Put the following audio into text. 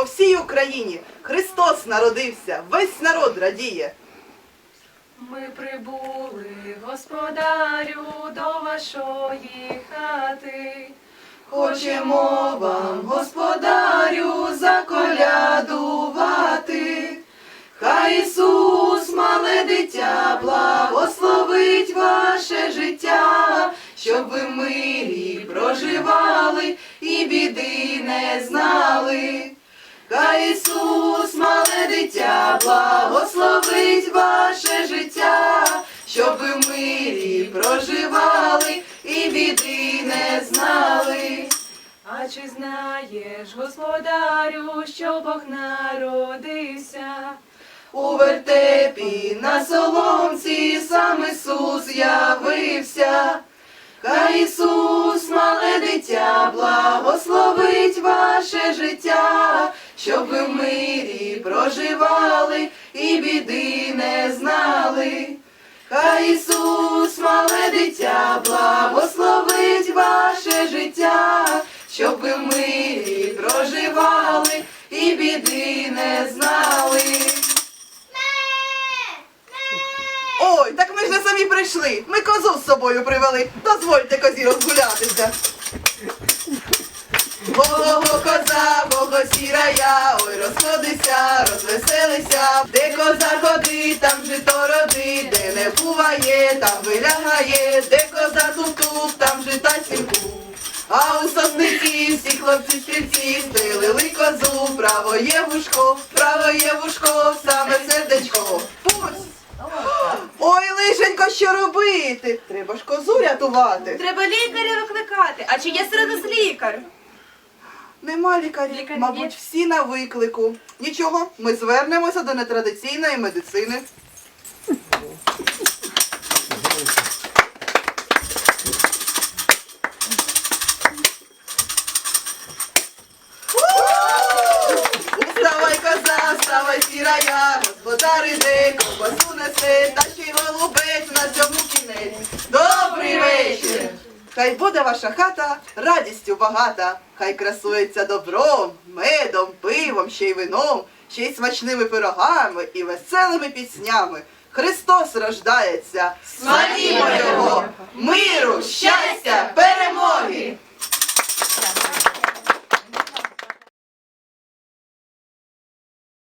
По всій Україні Христос народився, весь народ радіє. Ми прибули, господарю, до вашої хати. Хочемо вам, господарю, заколядувати. Хай Ісус, мале дитя, благословить ваше життя, щоб ви в мирі проживали і біди не знали. Хай Ісус, мале дитя, благословить ваше життя, щоб ви мирі проживали і біди не знали. А чи знаєш, господарю, що Бог народився? У вертепі на соломці сам Ісус явився. Хай Ісус, мале дитя, благословить ваше життя, щоб ви в мирі проживали і біди не знали. Хай Ісус, мале дитя, благословить ваше життя, щоб ви в мирі проживали і біди не знали. Ой, так ми ж не самі прийшли. Ми козу з собою привели. Дозвольте козі розгулятися. Ого, коза, там вилягає, де коза туп-туп, там жита сімку. А у сосники всі хлопці стрільці стрілили козу, право є вушко, право є вушко, саме сердечко. Пусть! Ой, лишенько, що робити? Треба ж козу рятувати. Треба лікаря викликати. А чи є серед нас лікар? Нема лікарів, Лікар мабуть, є? всі на виклику. Нічого, ми звернемося до нетрадиційної медицини. Сірая, господар іде, ковбасу несе, та ще й голубець на цьому кінець. Добрий вечір! Хай буде ваша хата радістю багата, хай красується добром, медом, пивом, ще й вином, ще й смачними пирогами і веселими піснями. Христос рождається, славімо Його, миру, щастя, перемоги!